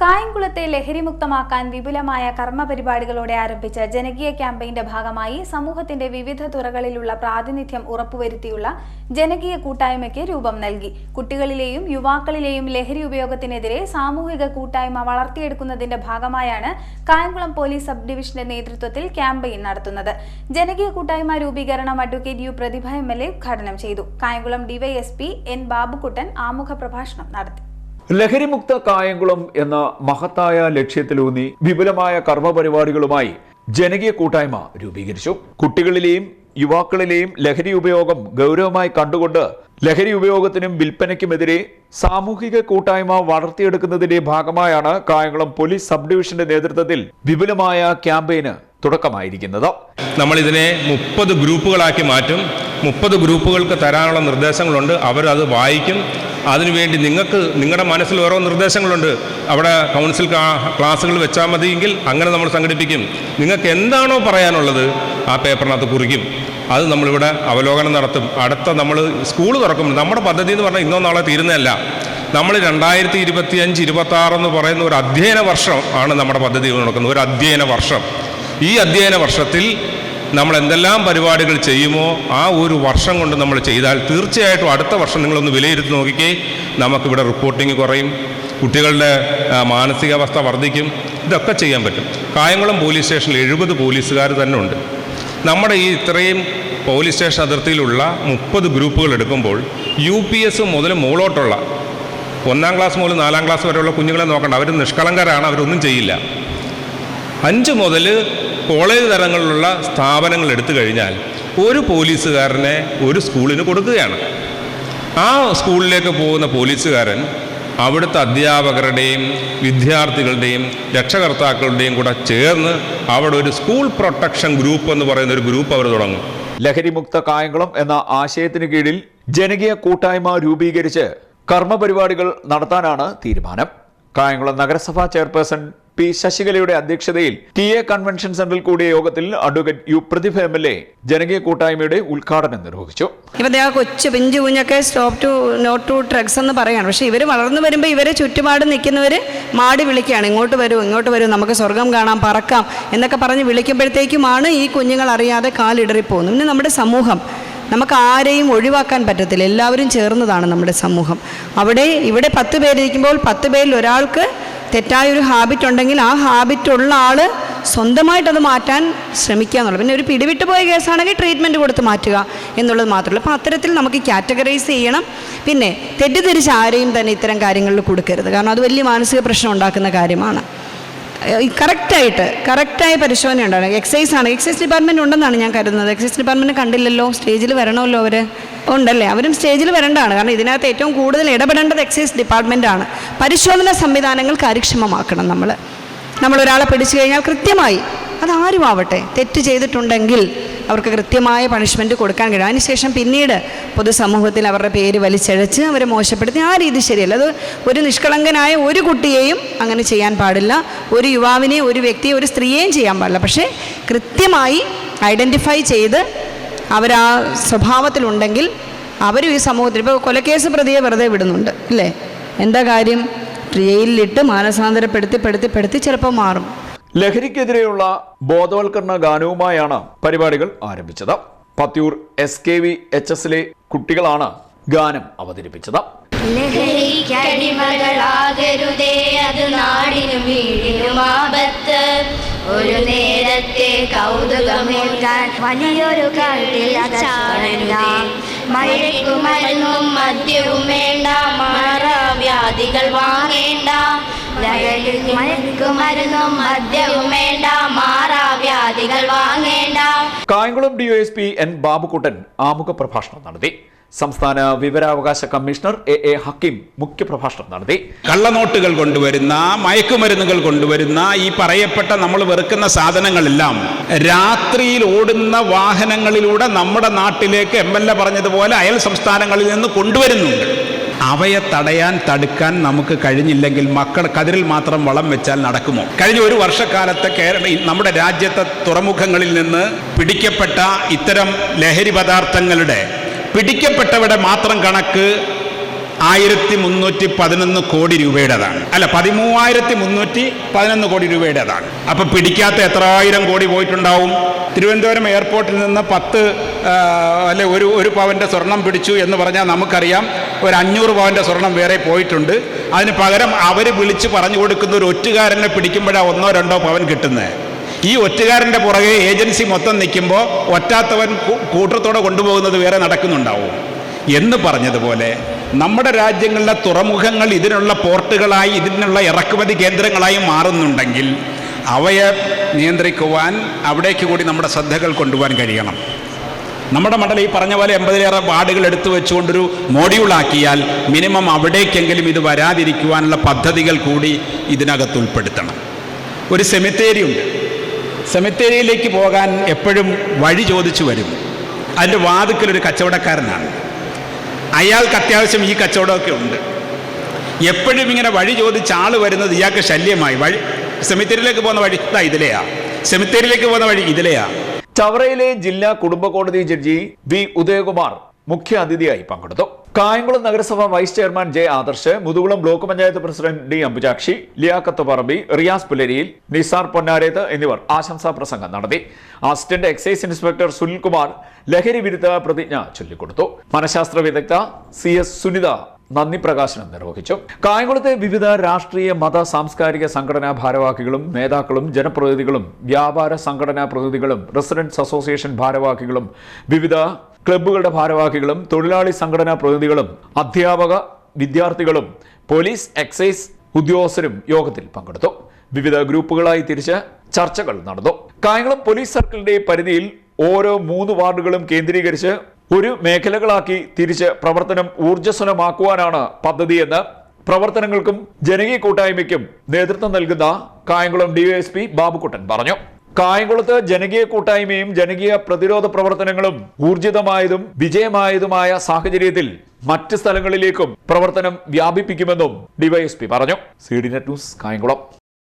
കായംകുളത്തെ ലഹരിമുക്തമാക്കാൻ വിപുലമായ കർമ്മപരിപാടികളോടെ ആരംഭിച്ച ജനകീയ ക്യാമ്പയിന്റെ ഭാഗമായി സമൂഹത്തിന്റെ വിവിധ തുറകളിലുള്ള പ്രാതിനിധ്യം ഉറപ്പുവരുത്തിയുള്ള ജനകീയ കൂട്ടായ്മയ്ക്ക് രൂപം നൽകി. കുട്ടികളിലെയും യുവാക്കളിലെയും ലഹരി ഉപയോഗത്തിനെതിരെ സാമൂഹിക കൂട്ടായ്മ വളർത്തിയെടുക്കുന്നതിന്റെ ഭാഗമായാണ് കായംകുളം പോലീസ് സബ് ഡിവിഷന്റെ നേതൃത്വത്തിൽ ക്യാമ്പയിൻ നടത്തുന്നത്. ജനകീയ കൂട്ടായ്മ രൂപീകരണം advocate U Prathibha M L A ഉദ്ഘാടനം ചെയ്തു. കായംകുളം ഡിവൈഎസ്പി എൻ ബാബുക്കുട്ടൻ ആമുഖ പ്രഭാഷണം നടത്തി. ലഹരിമുക്ത കായംകുളം എന്ന മഹത്തായ ലക്ഷ്യത്തിലൂന്നി വിപുലമായ കർമ്മപരിപാടികളുമായി ജനകീയ കൂട്ടായ്മ രൂപീകരിച്ചു. കുട്ടികളിലെയും യുവാക്കളിലെയും ലഹരി ഉപയോഗം ഗൗരവമായി കണ്ടുകൊണ്ട് ലഹരി ഉപയോഗത്തിനും വിൽപ്പനയ്ക്കുമെതിരെ സാമൂഹിക കൂട്ടായ്മ വളർത്തിയെടുക്കുന്നതിന്റെ ഭാഗമായാണ് കായംകുളം പോലീസ് സബ് ഡിവിഷന്റെ നേതൃത്വത്തിൽ വിപുലമായ ക്യാമ്പയിന് തുടക്കമായിരിക്കുന്നത്. നമ്മളിതിനെ മുപ്പത് ഗ്രൂപ്പുകളാക്കി മാറ്റും. മുപ്പത് ഗ്രൂപ്പുകൾക്ക് തരാനുള്ള നിർദ്ദേശങ്ങളുണ്ട്. അവരത് വായിക്കും. അതിനുവേണ്ടി നിങ്ങൾക്ക് നിങ്ങളുടെ മനസ്സിൽ ഓരോ നിർദ്ദേശങ്ങളുണ്ട്. അവിടെ കൗൺസിൽ ക്ലാ- ക്ലാസ്സുകൾ വെച്ചാൽ മതിയെങ്കിൽ അങ്ങനെ നമ്മൾ സംഘടിപ്പിക്കും. നിങ്ങൾക്ക് എന്താണോ പറയാനുള്ളത് ആ പേപ്പറിനകത്ത് കുറിക്കും. അത് നമ്മളിവിടെ അവലോകനം നടത്തും. അടുത്ത നമ്മൾ സ്കൂൾ തുറക്കും. നമ്മുടെ പദ്ധതി എന്ന് പറഞ്ഞാൽ ഇന്നോ നാളെ തീരുന്നതല്ല. നമ്മൾ രണ്ടായിരത്തി ഇരുപത്തി അഞ്ച് ഇരുപത്തി എന്ന് പറയുന്ന ഒരു അധ്യയന വർഷം ആണ് നമ്മുടെ പദ്ധതി നടക്കുന്നത്. ഒരു അധ്യയന വർഷം. ഈ അധ്യയന വർഷത്തിൽ നമ്മൾ എന്തെല്ലാം പരിപാടികൾ ചെയ്യുമോ ആ ഒരു വർഷം കൊണ്ട് നമ്മൾ ചെയ്താൽ തീർച്ചയായിട്ടും അടുത്ത വർഷം നിങ്ങളൊന്ന് വിലയിരുത്തി നോക്കിക്കേ. നമുക്കിവിടെ റിപ്പോർട്ടിംഗ് കുറയും. കുട്ടികളുടെ മാനസികാവസ്ഥ വർദ്ധിക്കും. ഇതൊക്കെ ചെയ്യാൻ പറ്റും. കായംകുളം പോലീസ് സ്റ്റേഷനിൽ എഴുപത് പോലീസുകാർ തന്നെ ഉണ്ട്. നമ്മുടെ ഈ ഇത്രയും പോലീസ് സ്റ്റേഷൻ അതിർത്തിയിലുള്ള മുപ്പത് ഗ്രൂപ്പുകൾ എടുക്കുമ്പോൾ യു പി എസ് മുതൽ മുകളോട്ടുള്ള ഒന്നാം ക്ലാസ് മുതൽ നാലാം ക്ലാസ് വരെയുള്ള കുഞ്ഞുങ്ങളെ നോക്കണ്ട. അവർ നിഷ്കളങ്കരാണ് അവരൊന്നും ചെയ്യില്ല. അഞ്ച് മുതൽ കോളേജ് തലങ്ങളിലുള്ള സ്ഥാപനങ്ങൾ എടുത്തു കഴിഞ്ഞാൽ ഒരു പോലീസുകാരനെ ഒരു സ്കൂളിന് കൊടുക്കുകയാണ്. ആ സ്കൂളിലേക്ക് പോകുന്ന പോലീസുകാരൻ അവിടുത്തെ അധ്യാപകരുടെയും വിദ്യാർത്ഥികളുടെയും രക്ഷകർത്താക്കളുടെയും കൂടെ ചേർന്ന് അവിടെ ഒരു സ്കൂൾ പ്രൊട്ടക്ഷൻ ഗ്രൂപ്പ് എന്ന് പറയുന്ന ഒരു ഗ്രൂപ്പ് അവർ തുടങ്ങും. ലഹരിമുക്ത കായംകുളം എന്ന ആശയത്തിന് കീഴിൽ ജനകീയ കൂട്ടായ്മ രൂപീകരിച്ച് കർമ്മപരിപാടികൾ നടത്താനാണ് തീരുമാനം. കായംകുളം നഗരസഭാ ചെയർപേഴ്സൺ പി ശശികലയുടെ അധ്യക്ഷതയിൽ ടി എ കൺവെൻഷൻ സെന്ററിൽ കൂടിയ യോഗത്തിൽ advocate U Prathibha M L A ജനകീയ കൂട്ടായ്മയുടെ ഉദ്ഘാടനം നിർവഹിച്ചു. കൊച്ചു പിഞ്ചു കുഞ്ഞൊക്കെ stop to not to drugs എന്ന് പറയാണ്. പക്ഷേ ഇവർ വളർന്നു വരുമ്പോൾ ഇവരെ ചുറ്റുപാട് നിൽക്കുന്നവർ മാടി വിളിക്കുകയാണ്. ഇങ്ങോട്ട് വരൂ ഇങ്ങോട്ട് വരൂ നമുക്ക് സ്വർഗം കാണാം പറക്കാം എന്നൊക്കെ പറഞ്ഞ് വിളിക്കുമ്പോഴത്തേക്കുമാണ് ഈ കുഞ്ഞുങ്ങൾ അറിയാതെ കാലിടറിപ്പോകുന്നത് പിന്നെ നമ്മുടെ സമൂഹം നമുക്ക് ആരെയും ഒഴിവാക്കാൻ പറ്റത്തില്ല. എല്ലാവരും ചേർന്നതാണ് നമ്മുടെ സമൂഹം. അവിടെ ഇവിടെ പത്ത് പേരിരിക്കുമ്പോൾ പത്ത് പേരിൽ ഒരാൾക്ക് തെറ്റായൊരു ഹാബിറ്റ് ഉണ്ടെങ്കിൽ ആ ഹാബിറ്റ് ഉള്ള ആൾ സ്വന്തമായിട്ടത് മാറ്റാൻ ശ്രമിക്കുക എന്നുള്ളത് പിന്നെ ഒരു പിടിവിട്ട് പോയ കേസാണെങ്കിൽ ട്രീറ്റ്മെന്റ് കൊടുത്ത് മാറ്റുക എന്നുള്ളത് മാത്രമല്ല. അപ്പോൾ അത്തരത്തിൽ നമുക്ക് കാറ്റഗറൈസ് ചെയ്യണം. പിന്നെ തെറ്റിദ്ധരിച്ച് ആരെയും തന്നെ ഇത്തരം കാര്യങ്ങളിൽ കൊടുക്കരുത്. കാരണം അത് വലിയ മാനസിക പ്രശ്നം ഉണ്ടാക്കുന്ന കാര്യമാണ്. കറക്റ്റായിട്ട് കറക്റ്റായ പരിശോധന ഉണ്ടാണ് എക്സൈസ് ആണ്. എക്സൈസ് ഡിപ്പാർട്ട്മെന്റ് ഉണ്ടെന്നാണ് ഞാൻ കരുതുന്നത്. എക്സൈസ് ഡിപ്പാർട്ട്മെന്റ് കണ്ടില്ലല്ലോ? സ്റ്റേജിൽ വരണമല്ലോ അവർ ഉണ്ടല്ലേ? അവരും സ്റ്റേജിൽ വരേണ്ടതാണ്. കാരണം ഇതിനകത്ത് ഏറ്റവും കൂടുതൽ ഇടപെടേണ്ടത് എക്സൈസ് ഡിപ്പാർട്ട്മെന്റാണ് പരിശോധന സംവിധാനങ്ങൾ കാര്യക്ഷമമാക്കണം നമ്മൾ നമ്മളൊരാളെ പിടിച്ചു കഴിഞ്ഞാൽ കൃത്യമായി അതാരും ആവട്ടെ തെറ്റ് ചെയ്തിട്ടുണ്ടെങ്കിൽ അവർക്ക് കൃത്യമായ പണിഷ്മെന്റ് കൊടുക്കാൻ കഴിയും. അതിനുശേഷം പിന്നീട് പൊതുസമൂഹത്തിൽ അവരുടെ പേര് വലിച്ചഴച്ച് അവരെ മോശപ്പെടുത്തി. ആ രീതി ശരിയല്ല. അത് ഒരു നിഷ്കളങ്കനായ ഒരു കുട്ടിയെയും അങ്ങനെ ചെയ്യാൻ പാടില്ല. ഒരു യുവാവിനെ ഒരു വ്യക്തിയെ ഒരു സ്ത്രീയെയും ചെയ്യാൻ പാടില്ല. പക്ഷേ കൃത്യമായി ഐഡന്റിഫൈ ചെയ്ത് അവരാ സ്വഭാവത്തിലുണ്ടെങ്കിൽ അവരും ഈ സമൂഹത്തിൽ ഇപ്പോൾ കൊലക്കേസ് പ്രതിയെ വെറുതെ വിടുന്നുണ്ട്. അല്ലേ? എന്താ കാര്യം? ജയിലിലിട്ട് മാനസാന്തരപ്പെടുത്തി പെടുത്തി പെടുത്തി ചിലപ്പോൾ മാറും. ലഹരിക്കെതിരെയുള്ള ബോധവൽക്കരണ ഗാനവുമായാണ് പരിപാടികൾ ആരംഭിച്ചത്. Pathiyoor S K V H എസിലെ കുട്ടികളാണ് ഗാനം അവതരിപ്പിച്ചത്. ലഹരിക്കടിമകളാകരുതേ അത് നാടിനും വീടിനും ആപത്ത്. ഒരു നേരത്തെ കൗതുകമേറ്റാൻ വലിയൊരു കാട്ടിൽ ചാടരുതേ മഴയ്ക്കുമരുന്നും മദ്യവും വേണ്ട മാറാവ്യാധികൾ വാങ്ങേണ്ട. ലഹരി ഡി മദ്യവും വേണ്ട. മാറാവ്യാധികൾ വാങ്ങേണ്ട. കായംകുളം ഡിഒഎസ്പി എൻ ബാബുക്കുട്ടൻ ആമുഖ പ്രഭാഷണം നടത്തി. സംസ്ഥാന വിവരാവകാശ കമ്മീഷണർ എ എ ഹക്കീം മുഖ്യപ്രഭാഷണം നടത്തി. കള്ളനോട്ടുകൾ കൊണ്ടുവരുന്ന മയക്കുമരുന്നുകൾ കൊണ്ടുവരുന്ന ഈ പറയപ്പെട്ട നമ്മൾ വെറുക്കുന്ന സാധനങ്ങളെല്ലാം രാത്രിയിൽ ഓടുന്ന വാഹനങ്ങളിലൂടെ നമ്മുടെ നാട്ടിലേക്ക് എം എൽ എ പറഞ്ഞതുപോലെ അയൽ സംസ്ഥാനങ്ങളിൽ നിന്ന് കൊണ്ടുവരുന്നുണ്ട്. അവയെ തടയാൻ തടുക്കാൻ നമുക്ക് കഴിഞ്ഞില്ലെങ്കിൽ മക്കൾ കതിരിൽ മാത്രം വളം വെച്ചാൽ നടക്കുമോ? കഴിഞ്ഞ ഒരു വർഷക്കാലത്തെ കേരള നമ്മുടെ രാജ്യത്തെ തുറമുഖങ്ങളിൽ നിന്ന് പിടിക്കപ്പെട്ട ഇത്തരം ലഹരി പദാർത്ഥങ്ങളുടെ പിടിക്കപ്പെട്ടവരുടെ മാത്രം കണക്ക് ആയിരത്തി മുന്നൂറ്റി പതിനൊന്ന് കോടി രൂപയുടേതാണ്. അല്ല പതിമൂവായിരത്തി മുന്നൂറ്റി പതിനൊന്ന് കോടി രൂപയുടേതാണ്. അപ്പൊ പിടിക്കാത്ത എത്ര ആയിരം കോടി പോയിട്ടുണ്ടാവും? തിരുവനന്തപുരം എയർപോർട്ടിൽ നിന്ന് പത്ത് അല്ലെ ഒരു ഒരു പവന്റെ സ്വർണം പിടിച്ചു എന്ന് പറഞ്ഞാൽ നമുക്കറിയാം ഒരു അഞ്ഞൂറ് പവന്റെ സ്വർണം വേറെ പോയിട്ടുണ്ട്. അതിന് പകരം അവർ വിളിച്ച് പറഞ്ഞു കൊടുക്കുന്ന ഒരു ഒറ്റുകാരനെ പിടിക്കുമ്പോഴാണ് ഒന്നോ രണ്ടോ പവൻ കിട്ടുന്നത് ഈ ഒറ്റുകാരന്റെ പുറകെ ഏജൻസി മൊത്തം നിൽക്കുമ്പോൾ ഒറ്റാത്തവൻ കൂട്ടത്തോടെ കൊണ്ടുപോകുന്നത് വേറെ നടക്കുന്നുണ്ടാവും? എന്ന് പറഞ്ഞതുപോലെ നമ്മുടെ രാജ്യങ്ങളിലെ തുറമുഖങ്ങൾ ഇതിനുള്ള പോർട്ടുകളായി ഇതിനുള്ള ഇറക്കുമതി കേന്ദ്രങ്ങളായി മാറുന്നുണ്ടെങ്കിൽ അവയെ നിയന്ത്രിക്കുവാൻ അവിടേക്ക് കൂടി നമ്മുടെ ശ്രദ്ധകൾ കൊണ്ടുപോകാൻ കഴിയണം. നമ്മുടെ മണ്ഡലം ഈ പറഞ്ഞ പോലെ എൺപതിലേറെ വാർഡുകൾ എടുത്തു വെച്ചുകൊണ്ടൊരു മോഡ്യൂളാക്കിയാൽ മിനിമം അവിടേക്കെങ്കിലും ഇത് വരാതിരിക്കുവാനുള്ള പദ്ധതികൾ കൂടി ഇതിനകത്ത് ഉൾപ്പെടുത്തണം. ഒരു സെമിത്തേരി ഉണ്ട്. സെമിത്തേരിയിലേക്ക് പോകാൻ എപ്പോഴും വഴി ചോദിച്ചു വരും. അതിന്റെ വാതുക്കൽ ഒരു കച്ചവടക്കാരനാണ്. അയാൾക്ക് അത്യാവശ്യം ഈ കച്ചവടമൊക്കെ ഉണ്ട്. എപ്പോഴും ഇങ്ങനെ വഴി ചോദിച്ച ആൾ വരുന്നത് ഇയാൾക്ക് ശല്യമായി. വഴി സെമിത്തേരിയിലേക്ക് പോകുന്ന വഴി ഇതാ ഇതിലെയാ. സെമിത്തേരിയിലേക്ക് പോകുന്ന വഴി ഇതിലെയാ. ചവറയിലെ ജില്ലാ കുടുംബ കോടതി ജഡ്ജി വി ഉദയകുമാർ മുഖ്യ അതിഥിയായി പങ്കെടുത്തു. കായംകുളം നഗരസഭ vice chairman J Adarsh Muthukulam block panchayat president D Ambujakshi Liyakath Parambi Riyas പുലരിയിൽ നിസാർ പൊന്നാരേത്ത് എന്നിവർ ആശംസാ പ്രസംഗം നടത്തി. അസിസ്റ്റന്റ് എക്സൈസ് ഇൻസ്പെക്ടർ സുനിൽകുമാർ ലഹരി വിരുദ്ധ പ്രതിജ്ഞ ചൊല്ലിക്കൊടുത്തു. മനഃശാസ്ത്ര വിദഗ്ധ സി എസ് സുനിത നന്ദി പ്രകാശനം നിർവഹിച്ചു. കായംകുളത്തെ വിവിധ രാഷ്ട്രീയ മത സാംസ്കാരിക സംഘടനാ ഭാരവാഹികളും നേതാക്കളും ജനപ്രതിനിധികളും വ്യാപാര സംഘടനാ പ്രതിനിധികളും റെസിഡൻസ് അസോസിയേഷൻ ഭാരവാഹികളും വിവിധ ക്ലബ്ബുകളുടെ ഭാരവാഹികളും തൊഴിലാളി സംഘടനാ പ്രതിനിധികളും അധ്യാപക വിദ്യാർത്ഥികളും പോലീസ് എക്സൈസ് ഉദ്യോഗസ്ഥരും യോഗത്തിൽ പങ്കെടുത്തു. വിവിധ ഗ്രൂപ്പുകളായി തിരിച്ച് ചർച്ചകൾ നടന്നു. കായംകുളം പോലീസ് സർക്കിളിന്റെ പരിധിയിൽ ഓരോ മൂന്ന് വാർഡുകളും കേന്ദ്രീകരിച്ച് ഒരു മേഖലകളാക്കി തിരിച്ച് പ്രവർത്തനം ഊർജസ്വലമാക്കുവാനാണ് പദ്ധതിയെന്ന് പ്രവർത്തനങ്ങൾക്കും ജനകീയ കൂട്ടായ്മയ്ക്കും നേതൃത്വം നൽകുന്ന കായംകുളം ഡിവൈഎസ്പി ബാബുക്കുട്ടൻ പറഞ്ഞു. കായംകുളത്ത് ജനകീയ കൂട്ടായ്മയും ജനകീയ പ്രതിരോധ പ്രവർത്തനങ്ങളും ഊർജിതമായതും വിജയമായതുമായ സാഹചര്യത്തിൽ മറ്റ് സ്ഥലങ്ങളിലേക്കും പ്രവർത്തനം വ്യാപിപ്പിക്കുമെന്നും ഡിവൈഎസ്പി പറഞ്ഞു. C D net news Kayamkulam.